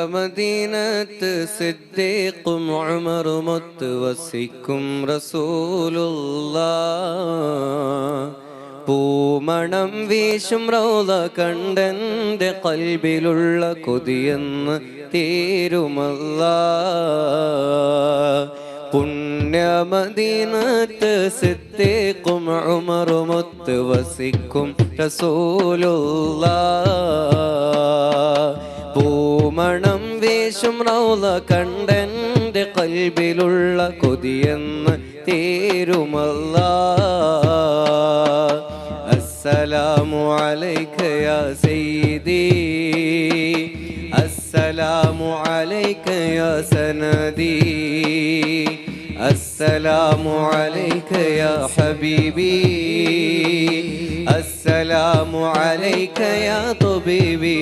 പുണ്യമദീനത്ത് സിദ്ദീഖും ഉമറുമൊത്ത് വസിക്കും റസൂലുള്ള പൂമണം വീശും റൗല കണ്ടെന്റെ കൽബിലുള്ള കൊതിയെന്ന് തീരുമല്ല പുണ്യമദീനത്ത് സിദ്ദീഖും ഉമറുമൊത്ത് വസിക്കും റസൂലുള്ള പൂമണം വീശും റൗള കണ്ടെൻ്റെ കൽബിലുള്ള കൊതിയെന്ന് തീരുമല്ല അസ്സലാമു അലൈക യാ സയ്യിദി السلام عليك يا سندي السلام عليك يا حبيبي السلام عليك يا طبيبي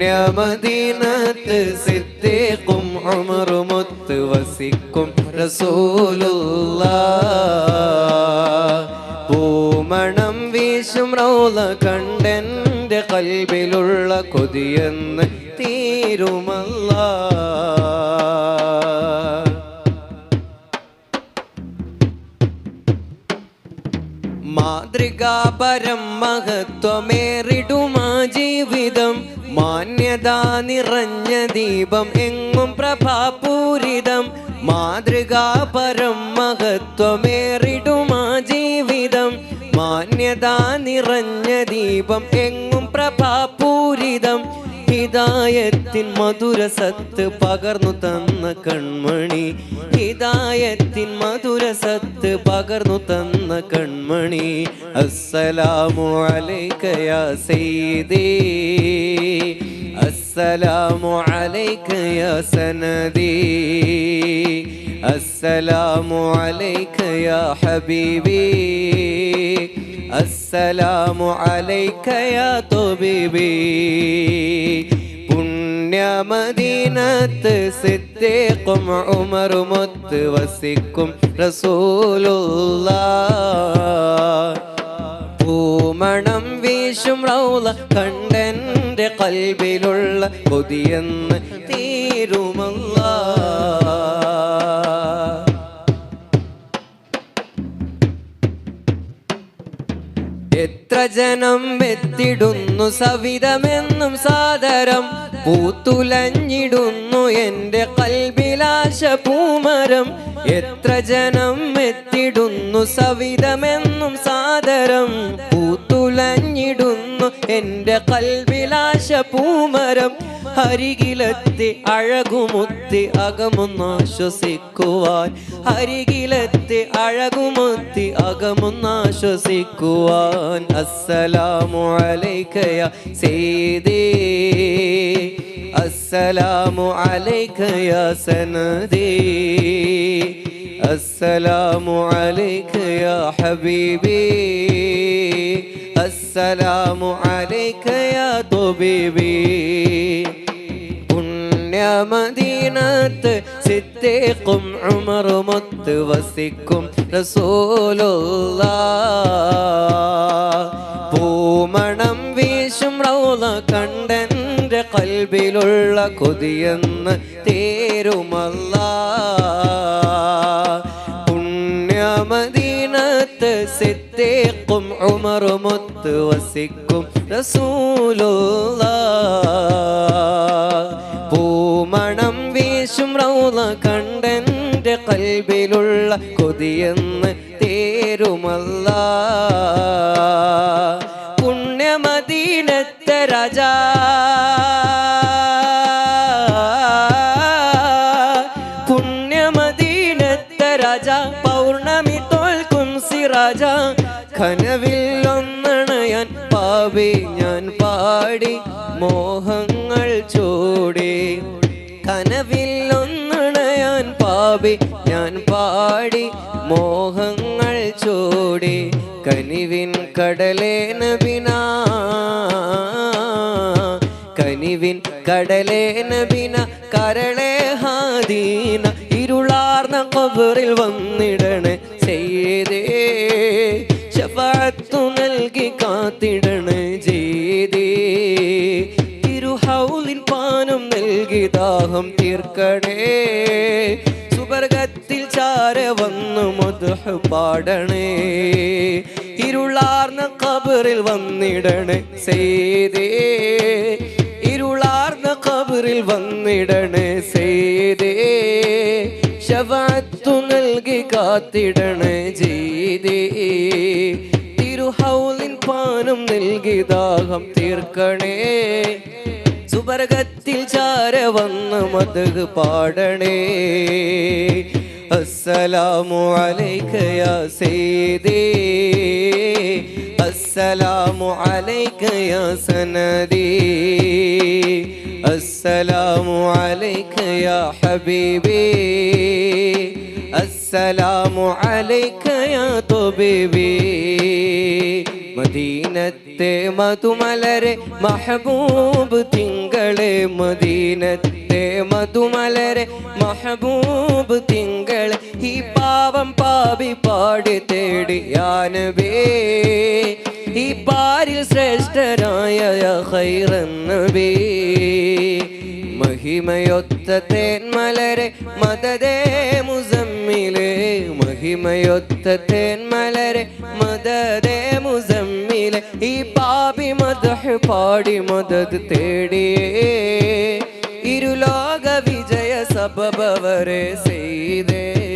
പുണ്യമദീനത്ത് സിദ്ദീഖും ഉമറുമൊത്ത് വസിക്കും റസൂലുള്ള പൂമണം വീശും റൗള കണ്ടെന്റെ കൽബിലുള്ള കൊതിയെന്ന് തീരുമല്ല മാതൃകാപരം മഹത്വമേറിടുമാ ജീവിതം. മാന്യത നിറഞ്ഞ ദീപം എങ്ങും പ്രഭാപൂരിതം. മാതൃകാപരം മഹത്വമേറിടുമാ ജീവിതം. മാന്യത നിറഞ്ഞ ദീപം എങ്ങും പ്രഭാപൂരിതം. ഹിദായത്തിൻ മധുര സത്ത് പകർന്നു തന്ന കൺമണി. ഹിദായത്തിൻ മധുര സത്ത് പകർന്നു തന്ന കൺമണി. അസ്സലാമു അലൈക്കയാ സയ്യിദി. അസ്സലാമു അലൈക്കയാ സനദി. അസ്സലാമു അലൈക്കയാ ഹബീബി. അസ്സലാമു അലൈക യാ തൊബീബി. പുണ്യമദീനത്ത് സിദ്ദീഖും ഉമറുമൊത്ത് വസിക്കും റസൂലുള്ള പൂമണം വീശും റൗള കണ്ടെന്റെ കൽബിലുള്ള കൊതിയെന്ന് തീരുമല്ല എത്ര ജനം എത്തിടുന്നു സവിതമെന്നും സാദരം. പൂത്തുലഞ്ഞിടുന്നു എന്റെ കൽബിലാശ പൂമരം. എത്ര ജനം എത്തിടുന്നു സവിതമെന്നും സാദരം. പൂത്തുലഞ്ഞിടുന്നു എന്റെ കൽബിലാശ പൂമരം. അരികിലെത്തി അഴകുമുത്തി അകമൊന്നാശ്വസിക്കുവാൻ അരികിലെത്തി അഴകുമുത്തി അകമൊന്നാശ്വസിക്കുവാൻ അസ്സലാമു അലൈക യാ സീദി അസ്സലാമു അലൈക യാ സനദി. അസ്സലാമു അലൈക യാ ഹബീബി. അസ്സലാമു അലൈക مدينة തൊബീബി عمر مت ഉമറുമൊത്ത് വസിക്കും الله. പൂമണം വീശും റൗള കണ്ടെന്റെ കൽബിലുള്ള കൊതിയെന്ന് തേരുമല്ല. പുണ്യമദീനത്ത് സിത്തേക്കും ഉമറുമൊത്ത് വസിക്കും റസൂലുള്ള. റൗള കണ്ടെന്റെ കൽബിലുള്ള കൊതിയെന്ന് തേരുമല്ല. പുണ്യമദീനത്തെ രാജാ. പുണ്യമദീനത്തെ രാജ. പൗർണമി തോൽക്കും സിറാജ കനവിൽ ഒന്നണയാൻ പാവി ഞാൻ പാടി. മോഹങ്ങൾ ചൂടി. കനവിൽ ഒന്നണയാൻ പാവി ഞാൻ പാടി മോഹങ്ങൾ ചൂടി കനിവിൻ കടലേ നബിന കനിവിൻ കടലേ നബിന കരളേ ഹാദീന ഇരുളാർന്ന കൊബറിൽ വന്നിടണേ ചെയ്തേ ശഫാത്തു നൽകി കാത്തിടണേ ചെയ്തേ തിരുഹൗലിൻ പാനം നൽകി ദാഹം തീർക്കണേ. സുവർഗത്തിൽ വന്ന് മധുഹ് പാടണേ? ഇരുളാർന്ന കബറിൽ വന്നിടണേ സെയ്തേ ഇരുളാർന്ന കബറിൽ വന്നിടണേ സെയ്തേ ശവാത്തു നൽകി കാത്തിടണേ ചെയ്തേ തിരുഹൗലിൻ പാനം നൽകി ദാഹം തീർക്കണേ. സുബർഗത്തിൽ ചാര വന്ന് മതക് പാടണേ. അസ്സലാമു അലൈക യാ സയ്യിദി അസ്സലാമു അലൈക യാ സനദി അസ്സലാമു അലൈക യാ ഹബീബി അസ്സലാമു അലൈക യാ തബീബി മദീനത്തെ മധുമലരെ മഹബൂബ് തിങ്കളെ മദീനത്തെ മധുമലരെ മഹബൂബ് തിങ്കളെ ഈ പാവം പാപി പാടി തേടി യാനബേ ഈ പാരിൽ ശ്രേഷ്ഠനായ ഹൈറന്നവേ മഹിമയൊത്ത തേന്മലരെ മതദേ മുസമ്മിലെ. മഹിമയൊത്ത തേന്മലരെ മതദേ മുസമ്മിലെ. ഈ പാപി മദഹ് പാടി മദത് തേടിയേ. ഇരുലോക വിജയ സബബവരെ ചെയ്തേ.